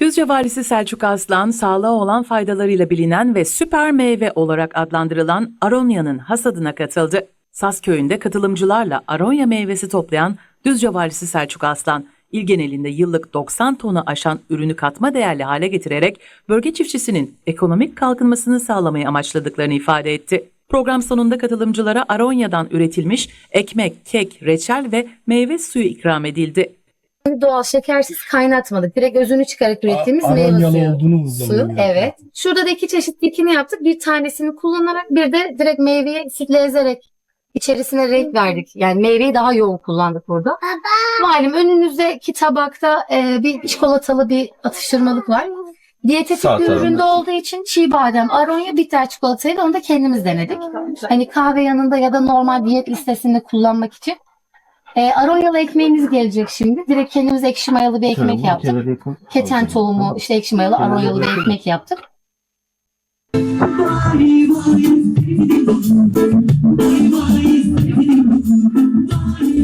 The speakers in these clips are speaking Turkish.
Düzce valisi Selçuk Aslan, sağlığa olan faydalarıyla bilinen ve süper meyve olarak adlandırılan Aronya'nın hasadına katıldı. Sas köyünde katılımcılarla Aronya meyvesi toplayan Düzce valisi Selçuk Aslan, il genelinde yıllık 90 tonu aşan ürünü katma değerli hale getirerek bölge çiftçisinin ekonomik kalkınmasını sağlamayı amaçladıklarını ifade etti. Program sonunda katılımcılara Aronya'dan üretilmiş ekmek, kek, reçel ve meyve suyu ikram edildi. Doğal şekersiz kaynatmadık. Direkt özünü çıkarak ürettiğimiz A- meyve suyu. olduğunu vurguluyor. evet. Şurada da iki çeşit dikini yaptık. Bir tanesini kullanarak bir de direkt meyveyi sütle ezerek içerisine renk verdik. Yani meyveyi daha yoğun kullandık burada. Malum önünüzdeki tabakta e, bir çikolatalı bir atıştırmalık var. Diyetetik bir üründe olduğu için çiğ badem, aronya, bitter çikolatayı da onu da kendimiz denedik. Hani kahve yanında ya da normal diyet listesinde kullanmak için. E, aronyalı ekmeğimiz gelecek şimdi. Direkt kendimiz ekşi mayalı bir ekmek yaptık. Keten tohumu, işte ekşi mayalı aronyalı bir ekmek yaptık.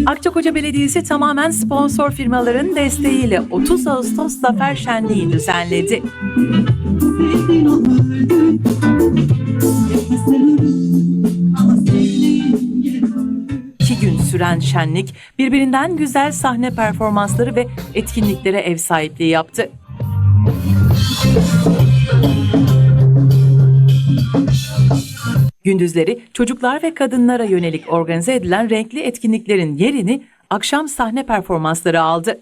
Akçakoca Belediyesi tamamen sponsor firmaların desteğiyle 30 Ağustos Zafer Şenliği düzenledi. Süren şenlik birbirinden güzel sahne performansları ve etkinliklere ev sahipliği yaptı. Gündüzleri çocuklar ve kadınlara yönelik organize edilen renkli etkinliklerin yerini akşam sahne performansları aldı.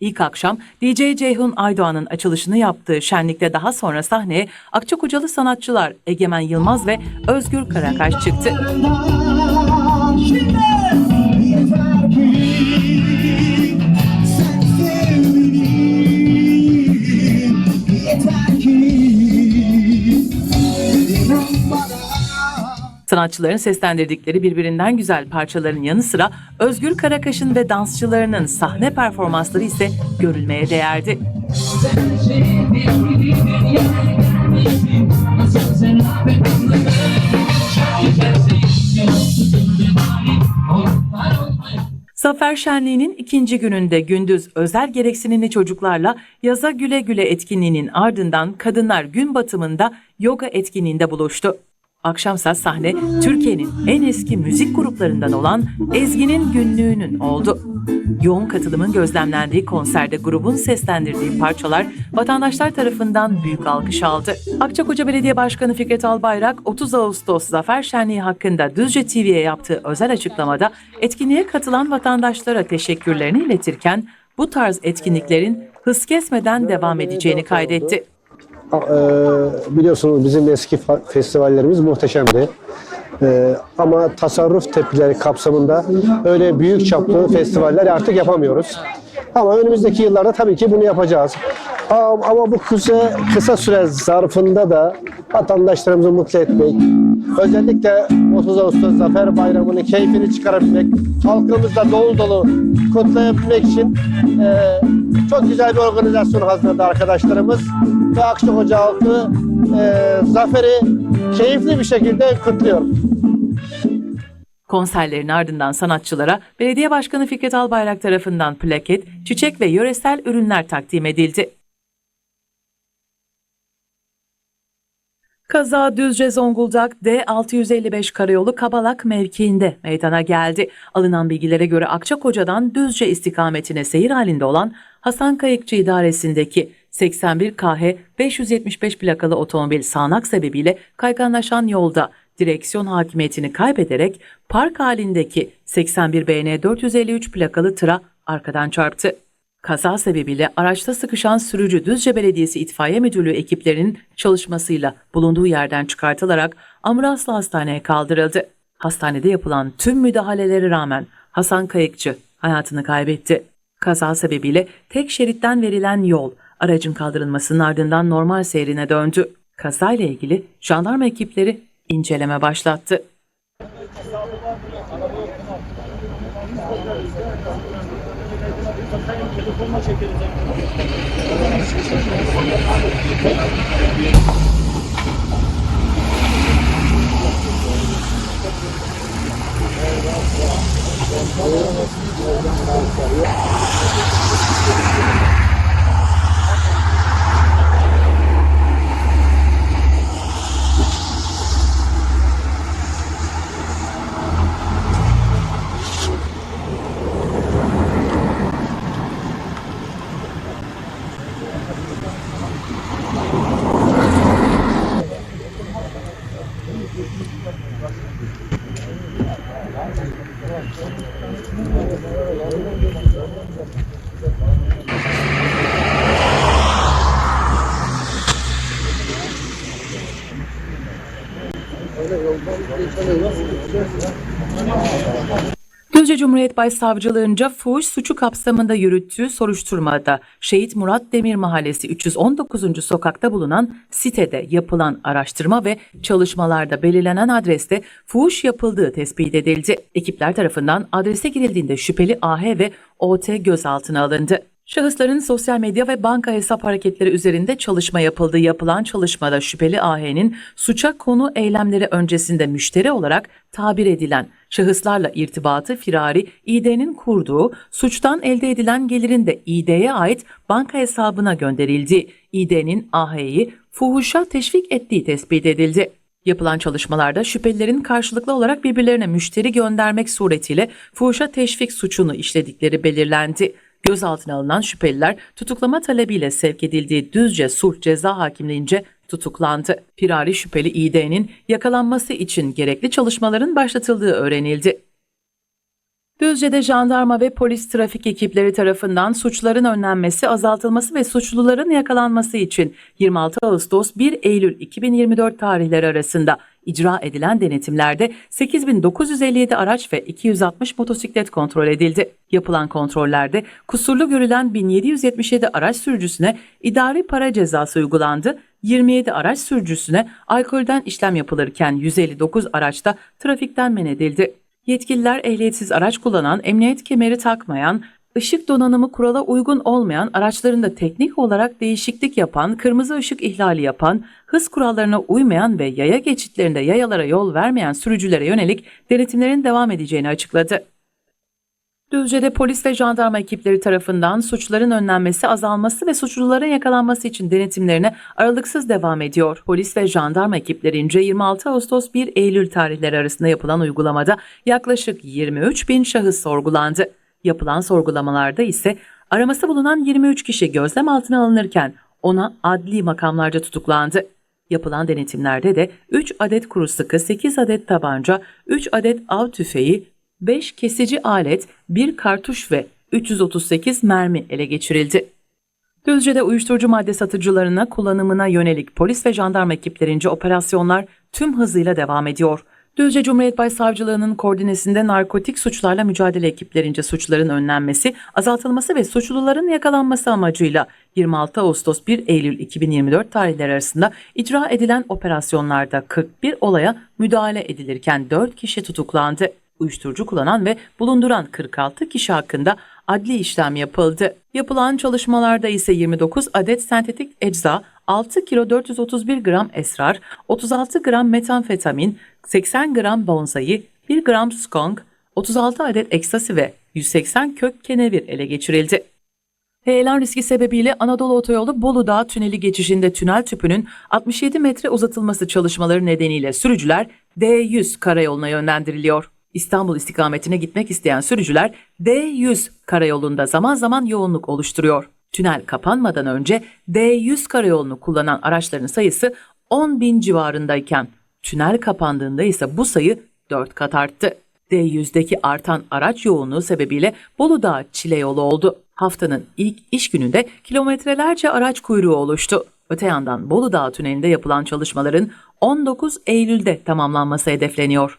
İlk akşam DJ Ceyhun Aydoğan'ın açılışını yaptığı şenlikte daha sonra sahneye Akçakocalı sanatçılar Egemen Yılmaz ve Özgür Karakaş çıktı. Sanatçıların seslendirdikleri birbirinden güzel parçaların yanı sıra Özgür Karakaş'ın ve dansçılarının sahne performansları ise görülmeye değerdi. Zafer Şenliği'nin ikinci gününde gündüz özel gereksinimli çocuklarla Yaza Güle Güle etkinliğinin ardından kadınlar gün batımında yoga etkinliğinde buluştu. Akşamsa sahne Türkiye'nin en eski müzik gruplarından olan Ezgi'nin günlüğünün oldu. Yoğun katılımın gözlemlendiği konserde grubun seslendirdiği parçalar vatandaşlar tarafından büyük alkış aldı. Akçakoca Belediye Başkanı Fikret Albayrak 30 Ağustos Zafer Şenliği hakkında Düzce TV'ye yaptığı özel açıklamada etkinliğe katılan vatandaşlara teşekkürlerini iletirken bu tarz etkinliklerin hız kesmeden devam edeceğini kaydetti. Eee, biliyorsunuz bizim eski festivallerimiz muhteşemdi. Eee, ama tasarruf tepkileri kapsamında öyle büyük çaplı festivaller artık yapamıyoruz. Ama önümüzdeki yıllarda tabii ki bunu yapacağız. Ama, bu kısa, kısa süre zarfında da vatandaşlarımızı mutlu etmek, özellikle 30 Ağustos Zafer Bayramı'nın keyfini çıkarabilmek, halkımızla dolu dolu kutlayabilmek için eee, çok güzel bir organizasyon hazırladı arkadaşlarımız. Ve Akçakoca halkı eee zaferi keyifli bir şekilde kutluyor. Konserlerin ardından sanatçılara Belediye Başkanı Fikret Albayrak tarafından plaket, çiçek ve yöresel ürünler takdim edildi. Kaza Düzce Zonguldak D655 karayolu Kabalak mevkiinde meydana geldi. Alınan bilgilere göre Akçakoca'dan Düzce istikametine seyir halinde olan Hasan Kayıkçı idaresindeki 81 KH 575 plakalı otomobil sağanak sebebiyle kayganlaşan yolda direksiyon hakimiyetini kaybederek park halindeki 81 BN 453 plakalı tıra arkadan çarptı. Kaza sebebiyle araçta sıkışan sürücü Düzce Belediyesi İtfaiye Müdürlüğü ekiplerinin çalışmasıyla bulunduğu yerden çıkartılarak ambulansla hastaneye kaldırıldı. Hastanede yapılan tüm müdahalelere rağmen Hasan Kayıkçı hayatını kaybetti. Kaza sebebiyle tek şeritten verilen yol aracın kaldırılmasının ardından normal seyrine döndü. Kazayla ilgili jandarma ekipleri inceleme başlattı. telefonla çekeriz. Düzce Cumhuriyet Başsavcılığınca fuhuş suçu kapsamında yürüttüğü soruşturmada Şehit Murat Demir Mahallesi 319. sokakta bulunan sitede yapılan araştırma ve çalışmalarda belirlenen adreste fuhuş yapıldığı tespit edildi. Ekipler tarafından adrese girildiğinde şüpheli AH ve OT gözaltına alındı. Şahısların sosyal medya ve banka hesap hareketleri üzerinde çalışma yapıldığı yapılan çalışmada şüpheli AH'nin suça konu eylemleri öncesinde müşteri olarak tabir edilen şahıslarla irtibatı firari İD'nin kurduğu suçtan elde edilen gelirin de İD'ye ait banka hesabına gönderildiği, İD'nin AH'yi fuhuşa teşvik ettiği tespit edildi. Yapılan çalışmalarda şüphelilerin karşılıklı olarak birbirlerine müşteri göndermek suretiyle fuhuşa teşvik suçunu işledikleri belirlendi. Gözaltına alınan şüpheliler tutuklama talebiyle sevk edildiği Düzce Sulh Ceza Hakimliğince tutuklandı. Firari şüpheli İD'nin yakalanması için gerekli çalışmaların başlatıldığı öğrenildi. Düzce'de jandarma ve polis trafik ekipleri tarafından suçların önlenmesi, azaltılması ve suçluların yakalanması için 26 Ağustos 1 Eylül 2024 tarihleri arasında icra edilen denetimlerde 8957 araç ve 260 motosiklet kontrol edildi. Yapılan kontrollerde kusurlu görülen 1777 araç sürücüsüne idari para cezası uygulandı. 27 araç sürücüsüne alkolden işlem yapılırken 159 araçta trafikten men edildi. Yetkililer ehliyetsiz araç kullanan, emniyet kemeri takmayan, ışık donanımı kurala uygun olmayan, araçlarında teknik olarak değişiklik yapan, kırmızı ışık ihlali yapan, hız kurallarına uymayan ve yaya geçitlerinde yayalara yol vermeyen sürücülere yönelik denetimlerin devam edeceğini açıkladı. Düzce'de polis ve jandarma ekipleri tarafından suçların önlenmesi, azalması ve suçluların yakalanması için denetimlerine aralıksız devam ediyor. Polis ve jandarma ekiplerince 26 Ağustos 1 Eylül tarihleri arasında yapılan uygulamada yaklaşık 23 bin şahıs sorgulandı. Yapılan sorgulamalarda ise araması bulunan 23 kişi gözlem altına alınırken ona adli makamlarca tutuklandı. Yapılan denetimlerde de 3 adet kuru sıkı, 8 adet tabanca, 3 adet av tüfeği, 5 kesici alet, 1 kartuş ve 338 mermi ele geçirildi. Düzce'de uyuşturucu madde satıcılarına kullanımına yönelik polis ve jandarma ekiplerince operasyonlar tüm hızıyla devam ediyor. Düzce Cumhuriyet Başsavcılığı'nın koordinesinde narkotik suçlarla mücadele ekiplerince suçların önlenmesi, azaltılması ve suçluların yakalanması amacıyla 26 Ağustos 1 Eylül 2024 tarihleri arasında icra edilen operasyonlarda 41 olaya müdahale edilirken 4 kişi tutuklandı. Uyuşturucu kullanan ve bulunduran 46 kişi hakkında adli işlem yapıldı. Yapılan çalışmalarda ise 29 adet sentetik ecza, 6 kilo 431 gram esrar, 36 gram metamfetamin, 80 gram bonsai, 1 gram skunk, 36 adet ekstasi ve 180 kök kenevir ele geçirildi. Heyelan riski sebebiyle Anadolu Otoyolu Bolu Dağı tüneli geçişinde tünel tüpünün 67 metre uzatılması çalışmaları nedeniyle sürücüler D100 karayoluna yönlendiriliyor. İstanbul istikametine gitmek isteyen sürücüler D100 karayolunda zaman zaman yoğunluk oluşturuyor. Tünel kapanmadan önce D100 karayolunu kullanan araçların sayısı 10 bin civarındayken tünel kapandığında ise bu sayı 4 kat arttı. D100'deki artan araç yoğunluğu sebebiyle Bolu Dağı çile yolu oldu. Haftanın ilk iş gününde kilometrelerce araç kuyruğu oluştu. Öte yandan Bolu Dağı tünelinde yapılan çalışmaların 19 Eylül'de tamamlanması hedefleniyor.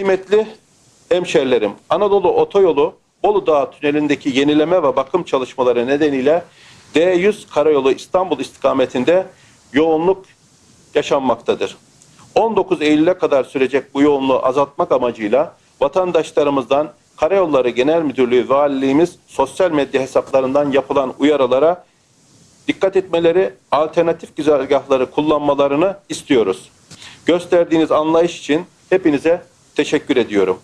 Kıymetli hemşerilerim, Anadolu Otoyolu Bolu Dağı tünelindeki yenileme ve bakım çalışmaları nedeniyle D100 karayolu İstanbul istikametinde yoğunluk yaşanmaktadır. 19 Eylül'e kadar sürecek bu yoğunluğu azaltmak amacıyla vatandaşlarımızdan Karayolları Genel Müdürlüğü Valiliğimiz sosyal medya hesaplarından yapılan uyarılara dikkat etmeleri, alternatif güzergahları kullanmalarını istiyoruz. Gösterdiğiniz anlayış için hepinize teşekkür ediyorum.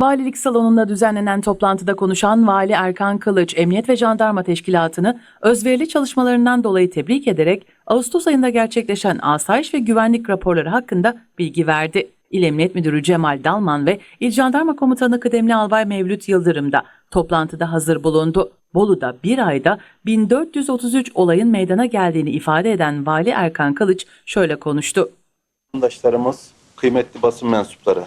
Valilik salonunda düzenlenen toplantıda konuşan Vali Erkan Kılıç, Emniyet ve Jandarma Teşkilatı'nı özverili çalışmalarından dolayı tebrik ederek Ağustos ayında gerçekleşen asayiş ve güvenlik raporları hakkında bilgi verdi. İl Emniyet Müdürü Cemal Dalman ve İl Jandarma Komutanı Kıdemli Albay Mevlüt Yıldırım da toplantıda hazır bulundu. Bolu'da bir ayda 1433 olayın meydana geldiğini ifade eden Vali Erkan Kılıç şöyle konuştu. Vatandaşlarımız, kıymetli basın mensupları.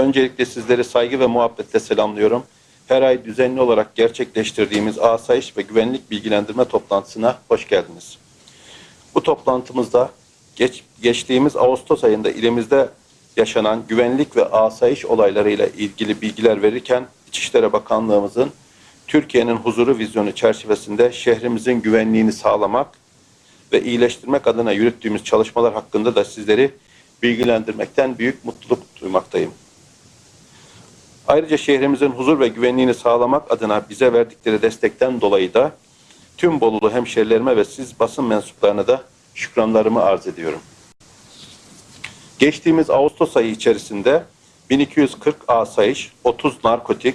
Öncelikle sizleri saygı ve muhabbetle selamlıyorum. Her ay düzenli olarak gerçekleştirdiğimiz asayiş ve güvenlik bilgilendirme toplantısına hoş geldiniz. Bu toplantımızda geç, geçtiğimiz Ağustos ayında ilimizde yaşanan güvenlik ve asayiş olaylarıyla ilgili bilgiler verirken İçişleri Bakanlığımızın Türkiye'nin huzuru vizyonu çerçevesinde şehrimizin güvenliğini sağlamak ve iyileştirmek adına yürüttüğümüz çalışmalar hakkında da sizleri bilgilendirmekten büyük mutluluk duymaktayım. Ayrıca şehrimizin huzur ve güvenliğini sağlamak adına bize verdikleri destekten dolayı da tüm Bolulu hemşerilerime ve siz basın mensuplarına da şükranlarımı arz ediyorum. Geçtiğimiz Ağustos ayı içerisinde 1240 asayiş, 30 narkotik,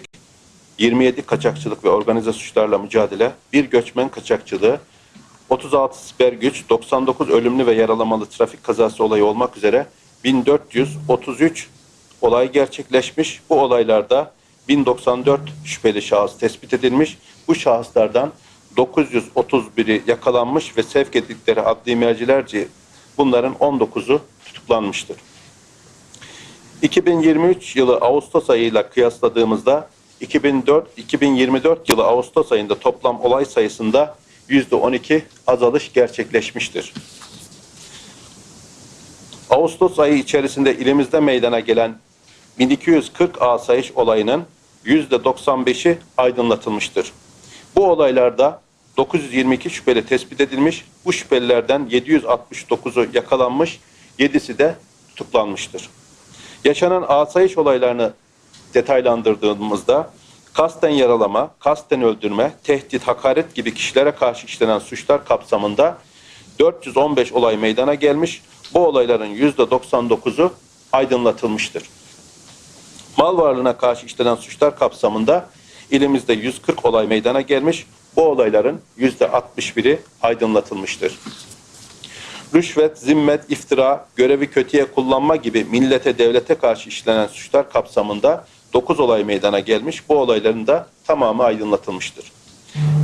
27 kaçakçılık ve organize suçlarla mücadele, bir göçmen kaçakçılığı, 36 siper güç, 99 ölümlü ve yaralamalı trafik kazası olayı olmak üzere 1433 olay gerçekleşmiş. Bu olaylarda 1094 şüpheli şahıs tespit edilmiş. Bu şahıslardan 931'i yakalanmış ve sevk ettikleri adli mercilerce bunların 19'u tutuklanmıştır. 2023 yılı Ağustos ayıyla kıyasladığımızda 2004-2024 yılı Ağustos ayında toplam olay sayısında %12 azalış gerçekleşmiştir. Ağustos ayı içerisinde ilimizde meydana gelen 1240 asayiş olayının %95'i aydınlatılmıştır. Bu olaylarda 922 şüpheli tespit edilmiş, bu şüphelilerden 769'u yakalanmış, 7'si de tutuklanmıştır. Yaşanan asayiş olaylarını detaylandırdığımızda kasten yaralama, kasten öldürme, tehdit, hakaret gibi kişilere karşı işlenen suçlar kapsamında 415 olay meydana gelmiş. Bu olayların %99'u aydınlatılmıştır. Mal varlığına karşı işlenen suçlar kapsamında ilimizde 140 olay meydana gelmiş. Bu olayların %61'i aydınlatılmıştır. Rüşvet, zimmet, iftira, görevi kötüye kullanma gibi millete, devlete karşı işlenen suçlar kapsamında 9 olay meydana gelmiş. Bu olayların da tamamı aydınlatılmıştır.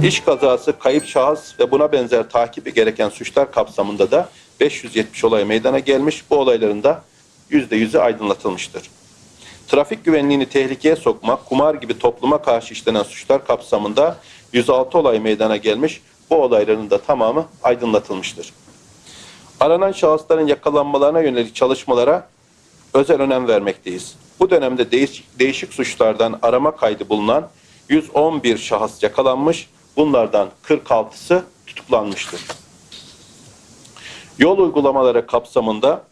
İş kazası, kayıp şahıs ve buna benzer takibi gereken suçlar kapsamında da 570 olay meydana gelmiş. Bu olayların da %100'ü aydınlatılmıştır. Trafik güvenliğini tehlikeye sokmak, kumar gibi topluma karşı işlenen suçlar kapsamında 106 olay meydana gelmiş. Bu olayların da tamamı aydınlatılmıştır. Aranan şahısların yakalanmalarına yönelik çalışmalara özel önem vermekteyiz. Bu dönemde değişik, suçlardan arama kaydı bulunan 111 şahıs yakalanmış, bunlardan 46'sı tutuklanmıştır. Yol uygulamaları kapsamında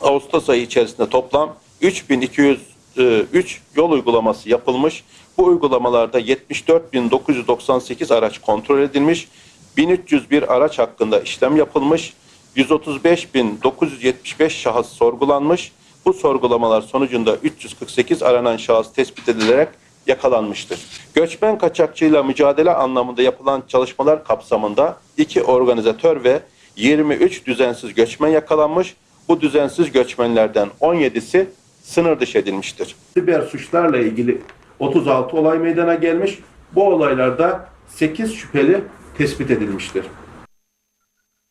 Ağustos ayı içerisinde toplam 3203 yol uygulaması yapılmış. Bu uygulamalarda 74.998 araç kontrol edilmiş, 1301 araç hakkında işlem yapılmış, 135.975 şahıs sorgulanmış. Bu sorgulamalar sonucunda 348 aranan şahıs tespit edilerek yakalanmıştır. Göçmen kaçakçıyla mücadele anlamında yapılan çalışmalar kapsamında iki organizatör ve 23 düzensiz göçmen yakalanmış. Bu düzensiz göçmenlerden 17'si sınır dışı edilmiştir. Siber suçlarla ilgili 36 olay meydana gelmiş. Bu olaylarda 8 şüpheli tespit edilmiştir.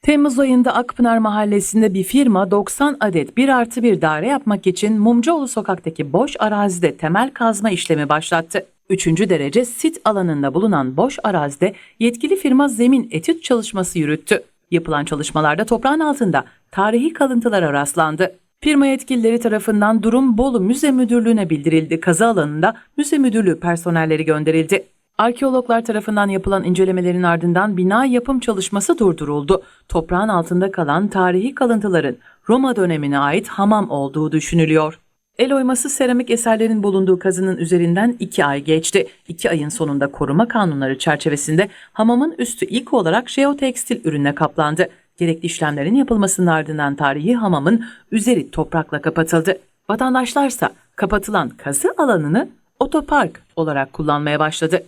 Temmuz ayında Akpınar Mahallesi'nde bir firma 90 adet 1 artı 1 daire yapmak için Mumcuoğlu sokaktaki boş arazide temel kazma işlemi başlattı. Üçüncü derece sit alanında bulunan boş arazide yetkili firma zemin etüt çalışması yürüttü. Yapılan çalışmalarda toprağın altında tarihi kalıntılara rastlandı. Firma yetkilileri tarafından durum Bolu Müze Müdürlüğü'ne bildirildi. Kazı alanında müze müdürlüğü personelleri gönderildi. Arkeologlar tarafından yapılan incelemelerin ardından bina yapım çalışması durduruldu. Toprağın altında kalan tarihi kalıntıların Roma dönemine ait hamam olduğu düşünülüyor. El oyması seramik eserlerin bulunduğu kazının üzerinden iki ay geçti. İki ayın sonunda koruma kanunları çerçevesinde hamamın üstü ilk olarak jeotekstil ürüne kaplandı. Gerekli işlemlerin yapılmasının ardından tarihi hamamın üzeri toprakla kapatıldı. Vatandaşlarsa kapatılan kazı alanını otopark olarak kullanmaya başladı.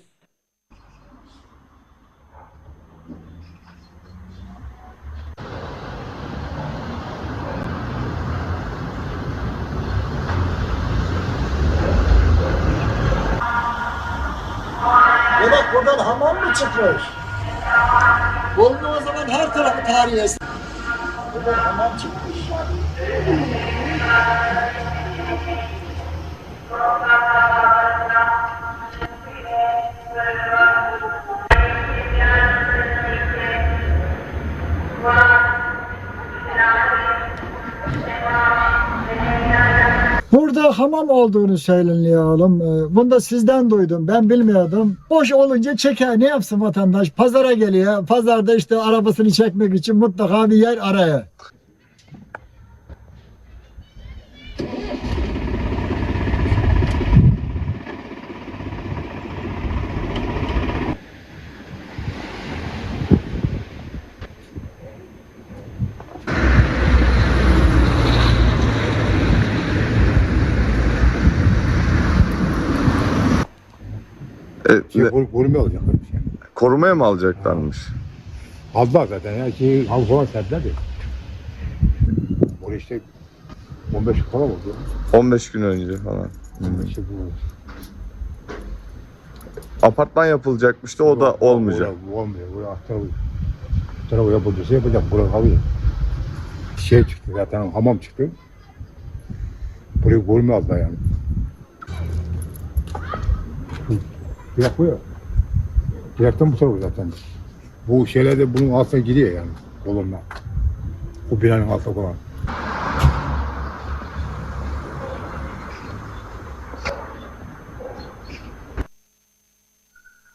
Buradan hamam mı çıkmış? Bolu'nun o zaman her tarafı tarihi eser. Buradan hamam. Hamam olduğunu söyleniyor oğlum. Ee, Bunu da sizden duydum. Ben bilmiyordum. Boş olunca çeker. Ne yapsın vatandaş? Pazara geliyor. Pazarda işte arabasını çekmek için mutlaka bir yer araya. E, Şey, ne- korumaya alacaklarmış yani. korumaya mı alacaklarmış? Aldılar zaten ya. Şey, halı falan serdiler de. Orada işte 15 falan oldu. ya. 15 gün önce falan. İşte bu. Apartman yapılacakmıştı o da olmayacak. Orada olmuyor. Buraya. Bu tarafı yapıldıysa yapacak. Buraya kalıyor. Şey çıktı zaten hamam çıktı. Burayı korumaya aldılar yani. Direkt bu ya. Direkten bu tarafı zaten. Bu şeyler de bunun altına giriyor yani. Kolonlar. Bu binanın altına falan.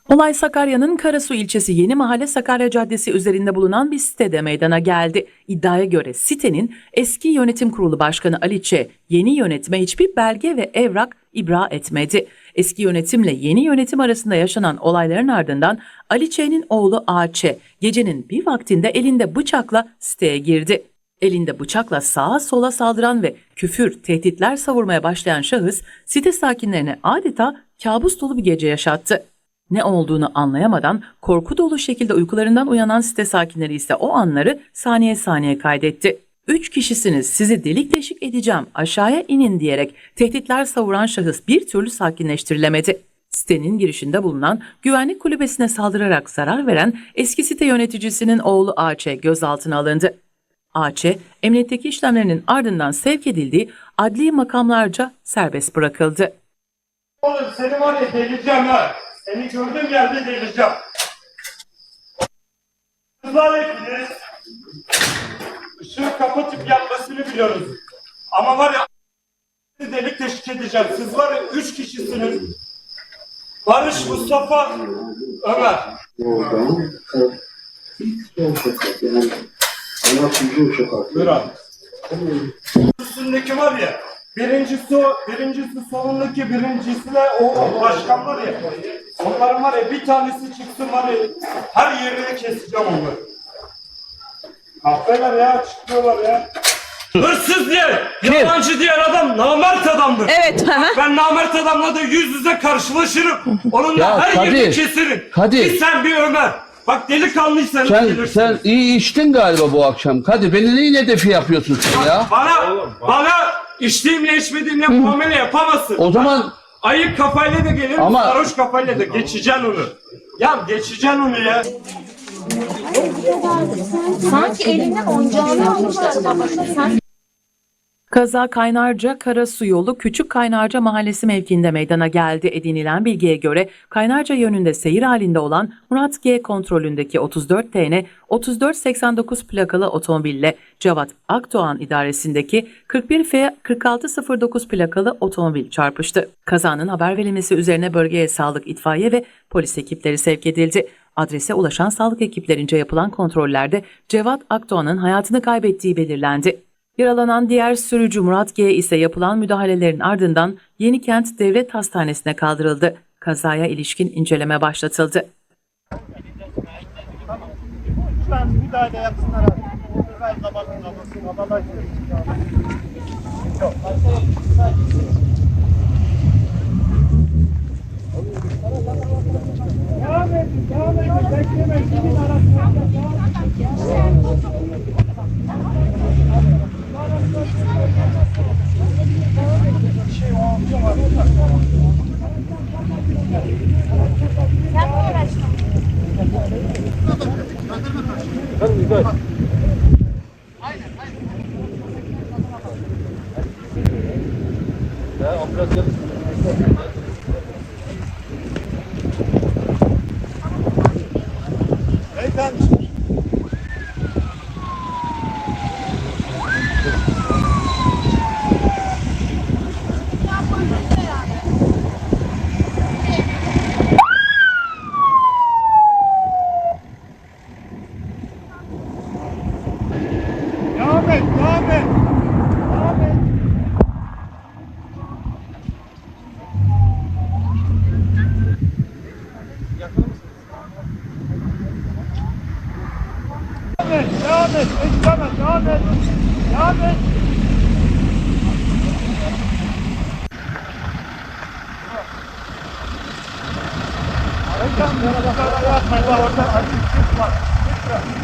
Olay Sakarya'nın Karasu ilçesi Yeni Mahalle Sakarya Caddesi üzerinde bulunan bir sitede meydana geldi. İddiaya göre sitenin eski yönetim kurulu başkanı Ali Ç. yeni yönetime hiçbir belge ve evrak ibra etmedi. Eski yönetimle yeni yönetim arasında yaşanan olayların ardından Ali Ç'nin oğlu A.Ç. gecenin bir vaktinde elinde bıçakla siteye girdi. Elinde bıçakla sağa sola saldıran ve küfür, tehditler savurmaya başlayan şahıs site sakinlerine adeta kabus dolu bir gece yaşattı. Ne olduğunu anlayamadan korku dolu şekilde uykularından uyanan site sakinleri ise o anları saniye saniye kaydetti. Üç kişisiniz sizi delik deşik edeceğim aşağıya inin diyerek tehditler savuran şahıs bir türlü sakinleştirilemedi. Sitenin girişinde bulunan güvenlik kulübesine saldırarak zarar veren eski site yöneticisinin oğlu AÇ gözaltına alındı. AÇ, emniyetteki işlemlerinin ardından sevk edildiği adli makamlarca serbest bırakıldı. Oğlum seni var ya delireceğim ha. Seni gördüğüm yerde delireceğim. Kızlar hepiniz ışığı kapatıp yapmasını biliyoruz. Ama var ya delik deşik edeceğim. Siz var ya üç kişisiniz. Barış, Mustafa, Ömer. Buyur. Üstündeki var ya, birincisi o, birincisi solundaki birincisi de o, o başkan var ya. Onların var ya bir tanesi çıksın var ya, her yerini keseceğim onları. Kahveler ya, çıkıyorlar ya. Hırsız diye, yalancı diyen adam namert adamdır. Evet. hı hı. Ben namert adamla da yüz yüze karşılaşırım. Onunla Ya her yerini Kadir, keserim. Kadir. Bir sen bir Ömer. Bak delikanlıysan Sen, gelirsin. sen iyi içtin galiba bu akşam. Kadir beni neyin hedefi yapıyorsun sen ya? Bana, bana içtiğimle içmediğimle muamele yapamazsın. O zaman Ayık kafayla da gelir, Ama- sarhoş kafayla da geçeceksin onu. Ya geçeceksin onu ya. Sanki elinden oyuncağını almışlar. Sen Kaza Kaynarca Karasu yolu Küçük Kaynarca Mahallesi mevkiinde meydana geldi. Edinilen bilgiye göre Kaynarca yönünde seyir halinde olan Murat G kontrolündeki 34 TN 3489 plakalı otomobille Cevat Akdoğan idaresindeki 41 F 4609 plakalı otomobil çarpıştı. Kazanın haber verilmesi üzerine bölgeye sağlık, itfaiye ve polis ekipleri sevk edildi. Adrese ulaşan sağlık ekiplerince yapılan kontrollerde Cevat Akdoğan'ın hayatını kaybettiği belirlendi. Yaralanan diğer sürücü Murat G ise yapılan müdahalelerin ardından Yenikent Devlet Hastanesi'ne kaldırıldı. Kazaya ilişkin inceleme başlatıldı. Lütfen müdahale yapsınlar Devam edin, devam edin. Beklemeyin. Kimin arasında? Beyefendi. Devam et, devam et. Devam et. Devam et, devam et. Bekleme, devam et. Devam et. Hocam, bu kadar yapmayın. Bak orada acı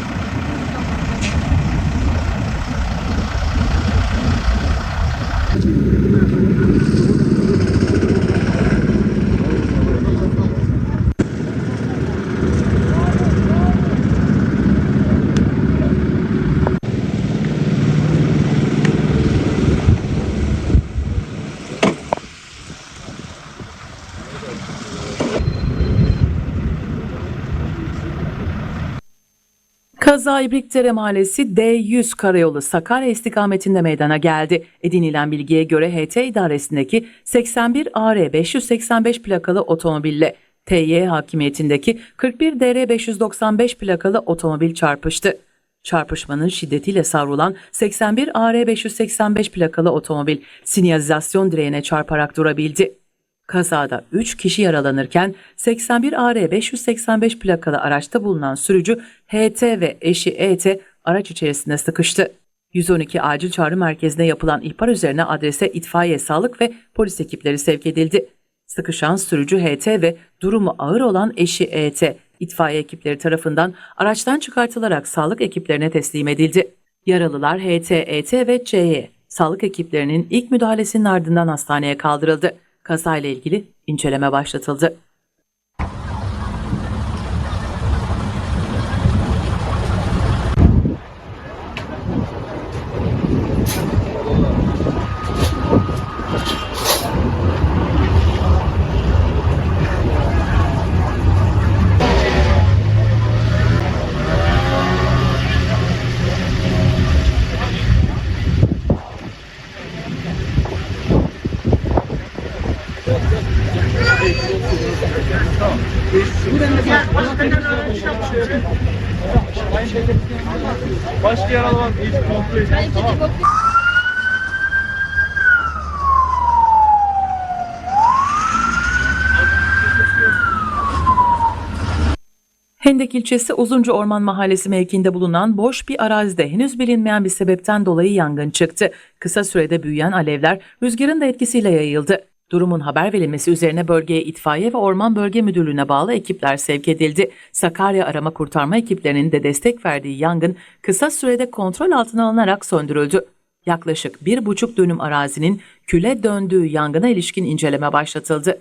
bir Kaza İbrikdere Mahallesi D100 karayolu Sakarya istikametinde meydana geldi. Edinilen bilgiye göre HT idaresindeki 81 AR 585 plakalı otomobille TY hakimiyetindeki 41 DR 595 plakalı otomobil çarpıştı. Çarpışmanın şiddetiyle savrulan 81 AR 585 plakalı otomobil sinyalizasyon direğine çarparak durabildi. Kazada 3 kişi yaralanırken 81 AR 585 plakalı araçta bulunan sürücü HT ve eşi ET araç içerisinde sıkıştı. 112 acil çağrı merkezine yapılan ihbar üzerine adrese itfaiye, sağlık ve polis ekipleri sevk edildi. Sıkışan sürücü HT ve durumu ağır olan eşi ET itfaiye ekipleri tarafından araçtan çıkartılarak sağlık ekiplerine teslim edildi. Yaralılar HT, ET ve CE sağlık ekiplerinin ilk müdahalesinin ardından hastaneye kaldırıldı. Kazayla ilgili inceleme başlatıldı. Başka yaralı var. İyi kontrol edin. Tamam. Hendek ilçesi Uzuncu Orman Mahallesi mevkiinde bulunan boş bir arazide henüz bilinmeyen bir sebepten dolayı yangın çıktı. Kısa sürede büyüyen alevler rüzgarın da etkisiyle yayıldı. Durumun haber verilmesi üzerine bölgeye itfaiye ve Orman Bölge Müdürlüğü'ne bağlı ekipler sevk edildi. Sakarya arama kurtarma ekiplerinin de destek verdiği yangın kısa sürede kontrol altına alınarak söndürüldü. Yaklaşık bir buçuk dönüm arazinin küle döndüğü yangına ilişkin inceleme başlatıldı.